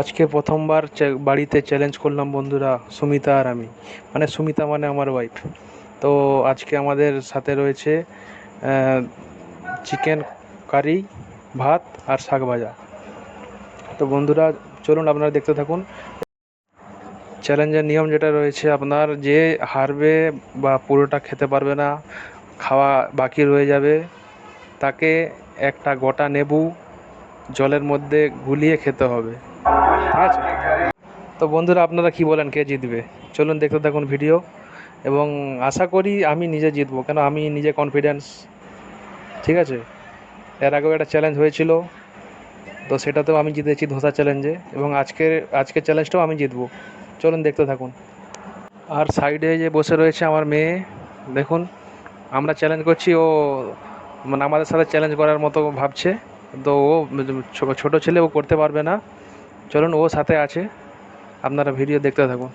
আজকে প্রথমবার বাড়িতে চ্যালেঞ্জ করলাম বন্ধুরা সুমিতা আর আমি। মানে সুমিতা মানে আমার ওয়াইফ তো আজকে আমাদের সাথে রয়েছে চিকেন কারি ভাত আর শাক ভাজা। তো বন্ধুরা, চলুন আপনারা দেখতে থাকুন। চ্যালেঞ্জের নিয়ম যেটা রয়েছে, আপনার যে হারবে বা পুরোটা খেতে পারবে না, খাওয়া বাকি রয়ে যাবে, তাকে একটা গোটা নেবু জলের মধ্যে গুলিয়ে খেতে হবে। আছে তো বন্ধুরা, আপনারা কি বলেন, কে জিতবে? চলুন দেখতে থাকুন ভিডিও। এবং আশা করি আমি নিজে জিতবো, কেন আমি নিজে কনফিডেন্স ঠিক আছে? এর আগেও একটা চ্যালেঞ্জ হয়েছিল, তো সেটাতেও আমি জিতেছি ধোসা চ্যালেঞ্জে এবং আজকের আজকের চ্যালেঞ্জটাও আমি জিতবো। চলুন দেখতে থাকুন। আর সাইডে যে বসে রয়েছে আমার মেয়ে, দেখুন, আমরা চ্যালেঞ্জ করছি, ও মানে আমাদের সাথে চ্যালেঞ্জ করার মতো ভাবছে। তো ও, ছোট ছেলে, ও করতে পারবে না। চলুন ও সাথে আছে। আপনারা ভিডিও দেখতে থাকুন।